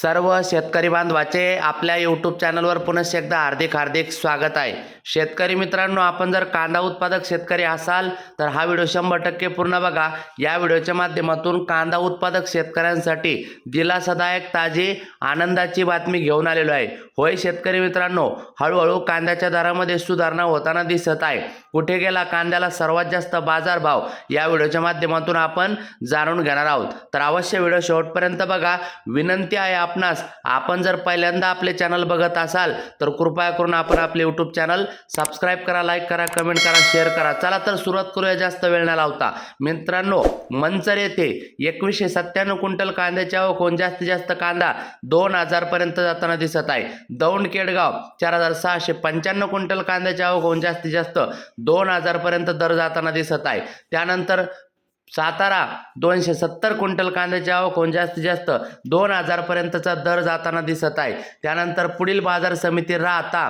सर्व शेतकरी बांधवाचे आपल्या यूट्यूब चॅनलवर पुनश्च एकदा हार्दिक हार्दिक स्वागत आहे. शेतकरी मित्रांनो आपण जर कांदा उत्पादक शेतकरी असाल तर हा व्हिडिओ शंभर टक्के पूर्ण बघा. या व्हिडिओच्या माध्यमातून कांदा उत्पादक शेतकऱ्यांसाठी दिलासादायक ताजी आनंदाची बातमी घेऊन आलेलो आहे. होय शेतकरी मित्रांनो हळूहळू कांद्याच्या दरामध्ये सुधारणा होताना दिसत आहे. कुठे गेला कांद्याला सर्वात जास्त बाजारभाव? या व्हिडिओच्या माध्यमातून आपण जाणून घेणार आहोत. तर अवश्य व्हिडिओ शेवटपर्यंत बघा. विनंती आहे आपणास आपण जर पहिल्यांदा आपले चॅनल बघत असाल तर कृपया करून आपण आपले यूट्यूब चॅनल सबस्क्राईब करा लाईक करा कमेंट करा शेअर करा. चला तर सुरुवात करूया जास्त वेळ न लावता. मित्रांनो मंचर येथे एकवीसशे सत्त्याण्णव क्विंटल कांद्याची आवक होऊन जास्तीत जास्त कांदा दोन हजारपर्यंत जाताना दिसत आहे. दौंड केडगाव चार हजार सहाशे पंच्याण्णव क्विंटल कांद्याची आवक होऊन जास्तीत जास्त दोन हजारपर्यंत दर जाताना दिसत आहे. त्यानंतर सातारा दोनशे सत्तर क्विंटल कांद्याची आवक होऊन जास्तीत जास्त दोन हजारपर्यंतचा दर जाताना दिसत आहे. त्यानंतर पुढील बाजार समिती राहता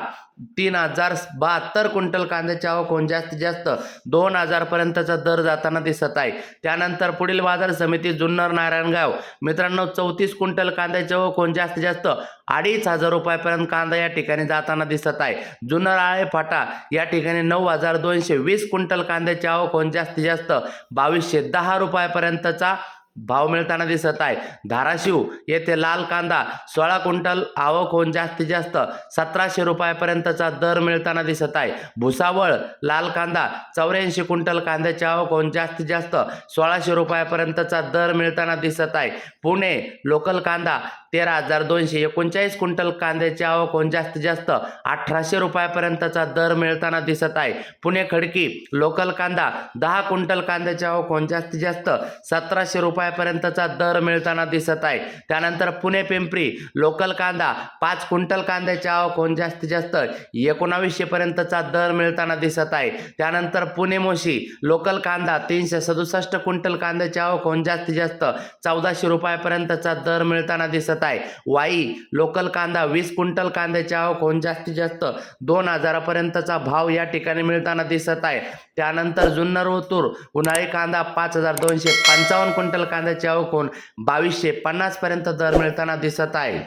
तीन हजार बहात्तर क्विंटल कांद्याची आवक होऊन जास्तीत जास्त दोन हजारपर्यंतचा दर जाताना दिसत आहे. त्यानंतर पुढील बाजार समिती जुन्नर नारायणगाव. मित्रांनो चौतीस क्विंटल कांद्याची आवक होऊन जास्तीत जास्त अडीच हजार रुपयापर्यंत कांदा या ठिकाणी जाताना दिसत आहे. जुन्नर आळे फाटा या ठिकाणी नऊ हजार दोनशे वीस क्विंटल कांद्याची आवक होऊन जास्तीत जास्त बावीसशे दहा रुपयापर्यंतचा भाव मिळताना दिसत आहे. धाराशिव येथे लाल कांदा सोळा क्विंटल आवक होऊन जास्तीत जास्त सतराशे रुपयापर्यंतचा दर मिळताना दिसत आहे. भुसावळ लाल कांदा चौऱ्याऐंशी क्विंटल कांद्याची आवक होऊन जास्तीत जास्त सोळाशे रुपयापर्यंतचा दर मिळताना दिसत आहे. पुणे लोकल कांदा तेरा हजार दोनशे एकोणचाळीस क्विंटल कांद्याची आवक होऊन जास्तीत जास्त अठराशे रुपयापर्यंतचा दर मिळताना दिसत आहे. पुणे खडकी लोकल कांदा दहा क्विंटल कांद्याची आवक होऊन जास्तीत जास्त सतराशे रुपये रुपयापर्यंतचा दर मिळताना दिसत आहे. त्यानंतर पुणे पिंपरी लोकल कांदा पाच क्विंटल कांद्याची आवक होऊन जास्तीत जास्त एकोणावीसशेपर्यंतचा दर मिळताना दिसत आहे. त्यानंतर पुणे मोशी लोकल कांदा तीनशे सदुसष्ट क्विंटल कांद्याची आवक होऊन जास्तीत जास्त चौदाशे रुपयापर्यंतचा दर मिळताना दिसत आहे. वाई लोकल कांदा वीस क्विंटल कांद्याची आवक होऊन जास्तीत जास्त दोन हजारापर्यंतचा भाव या ठिकाणी मिळताना दिसत आहे. त्यानंतर जुन्नर ओतूर उन्हाळी कांदा पाच हजार दोनशे पंचावन्न क्विंटल कांद्याची आवक होऊन बावीसशे पन्नासपर्यंत दर मिळताना दिसत आहे.